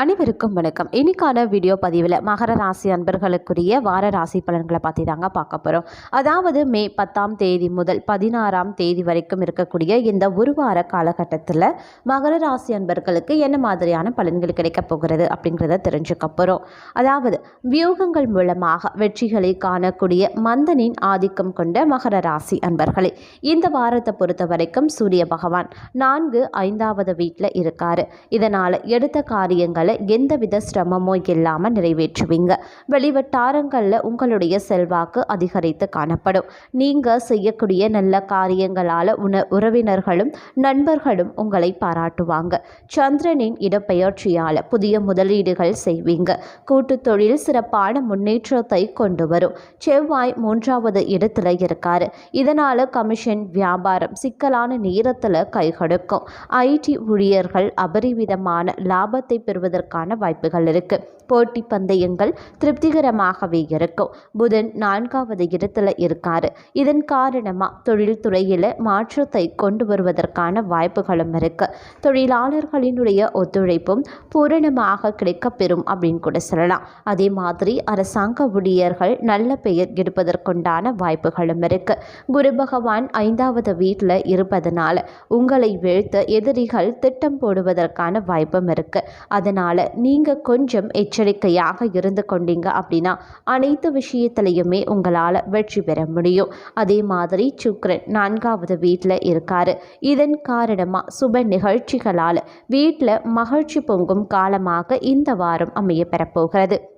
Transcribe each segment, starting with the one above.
அனைவருக்கும் வணக்கம். இன்னைக்கான வீடியோ பதிவில் மகர ராசி அன்பர்களுக்குரிய வார ராசி பலன்களை பற்றி தாங்க பார்க்க போகிறோம் அதாவது மே பத்தாம் தேதி முதல் பதினாறாம் தேதி வரைக்கும் இருக்கக்கூடிய இந்த ஒரு வார காலகட்டத்தில் மகர ராசி அன்பர்களுக்கு என்ன மாதிரியான பலன்கள் கிடைக்கப் போகிறது அப்படிங்கிறத தெரிஞ்சுக்க போகிறோம் அதாவது வியூகங்கள் மூலமாக வெற்றிகளை காணக்கூடிய மந்தனின் ஆதிக்கம் கொண்ட மகர ராசி அன்பர்களே இந்த வாரத்தை பொறுத்த வரைக்கும் சூரிய பகவான் நான்கு ஐந்தாவது வீட்டில் இருக்கார். இதனால் எடுத்த காரியங்கள் எந்தவித சிரமமோ இல்லாமல் நிறைவேற்றுவீங்க. வெளிவட்டாரங்களில் உங்களுடைய செல்வாக்கு அதிகரித்து காணப்படும். நீங்கள் செய்யக்கூடிய நல்ல காரியங்களால் உண உறவினர்களும் நண்பர்களும் உங்களை பாராட்டுவாங்க. சந்திரனின் இடப்பெயர்ச்சியால் புதிய முதலீடுகள் செய்வீங்க. கூட்டு தொழில் சிறப்பான முன்னேற்றத்தை கொண்டு வரும். செவ்வாய் மூன்றாவது இடத்துல இருக்காரு. இதனால் கமிஷன் வியாபாரம் சிக்கலான நேரத்தில் கைகொடுக்கும். ஐடி ஊழியர்கள் அபரிவிதமான லாபத்தை பெறுவதற்கான வாய்ப்புகள் இருக்கு. போட்டி பந்தயங்கள் திருப்திகரமாகவே இருக்கும். புதன் நான்காவது இடத்துல இருக்காரு. இதன் காரணமாக தொழில்துறையில் மாற்றத்தை கொண்டு வருவதற்கான வாய்ப்புகளும் இருக்கு. தொழிலாளர்களினுடைய ஒத்துழைப்பும் பூரணமாக கிடைக்கப்பெறும் அப்படின்னு கூட சொல்லலாம். அதே மாதிரி அரசாங்க ஊழியர்கள் நல்ல பெயர் எடுப்பதற்குண்டான வாய்ப்புகளும் இருக்கு. குரு பகவான் ஐந்தாவது வீட்டில் இருப்பதனால உங்களை வீழ்த்த எதிரிகள் திட்டம் போடுவதற்கான வாய்ப்பும் இருக்கு. அதனால் நீங்க கொஞ்சம் எச்சரிக்கையாக இருந்து கொண்டீங்க அப்படின்னா அனைத்து விஷயத்திலையுமே உங்களால் வெற்றி பெற முடியும். அதே மாதிரி சுக்ரன் நான்காவது வீட்டில் இருக்காரு. இதன் காரணமாக சுப நிகழ்ச்சிகளால் வீட்டில் மகிழ்ச்சி பொங்கும் காலமாக இந்த வாரம் அமைய பெறப்போகிறது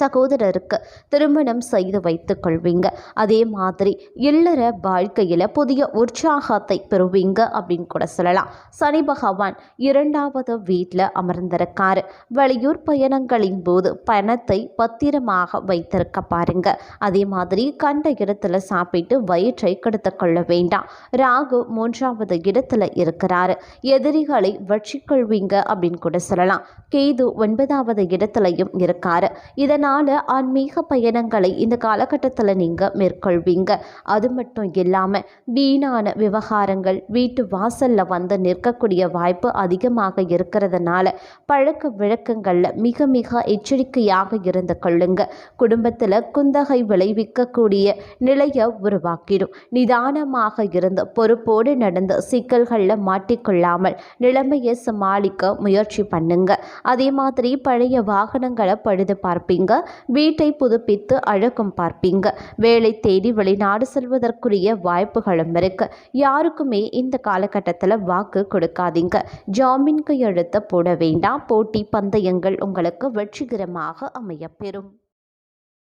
சகோதரருக்கு திருமணம் செய்து வைத்து கொள்வீங்க. அதே மாதிரி இல்லற வாழ்க்கையில் புதிய உற்சாகத்தை பெறுவீங்க அப்படின்னு கூட சொல்லலாம். சனி பகவான் இரண்டாவது வீட்டில் அமர்ந்திருக்காரு. வெளியூர் பயணங்களின் போது பணத்தை பத்திரமாக வைத்திருக்க பாருங்க. அதே மாதிரி கண்ட இடத்துல சாப்பிட்டு வயிற்றை கெடுத்து கொள்ள வேண்டாம். ராகு மூன்றாவது இடத்துல இருக்கிறாரு. எதிரிகளை வற்றிக்கொள்வீங்க அப்படின்னு கூட சொல்லலாம். கேது ஒன்பதாவது இடத்துலையும் இருக்காரு. இதன் இதனால் ஆன்மீக பயணங்களை இந்த காலகட்டத்தில் நீங்கள் மேற்கொள்வீங்க. அது மட்டும் இல்லாமல் வீணான விவகாரங்கள் வீட்டு வாசலில் வந்து நிற்கக்கூடிய வாய்ப்பு அதிகமாக இருக்கிறதுனால பழக்க விளக்கங்களில் மிக மிக எச்சரிக்கையாக இருந்து கொள்ளுங்க. குடும்பத்தில் குந்தகை விளைவிக்கக்கூடிய நிலையை உருவாக்கிடும். நிதானமாக இருந்து பொறுப்போடு நடந்து சிக்கல்களில் மாட்டிக்கொள்ளாமல் நிலைமையை சமாளிக்க முயற்சி பண்ணுங்க. அதே மாதிரி பழைய வாகனங்களை பழுது பார்ப்பீங்க. பார்ப்பீங்க வீட்டை புதுப்பித்து அழகும் பார்ப்பீங்க. வேலை தேடி வெளிநாடு செல்வதற்குரிய வாய்ப்புகளும் இருக்கு. யாருக்குமே இந்த காலகட்டத்தில் வாக்கு கொடுக்காதீங்க. ஜாமீன் கையெழுத்த போட வேண்டாம். போட்டி பந்தயங்கள் உங்களுக்கு வெற்றிகரமாக அமையப்பெறும்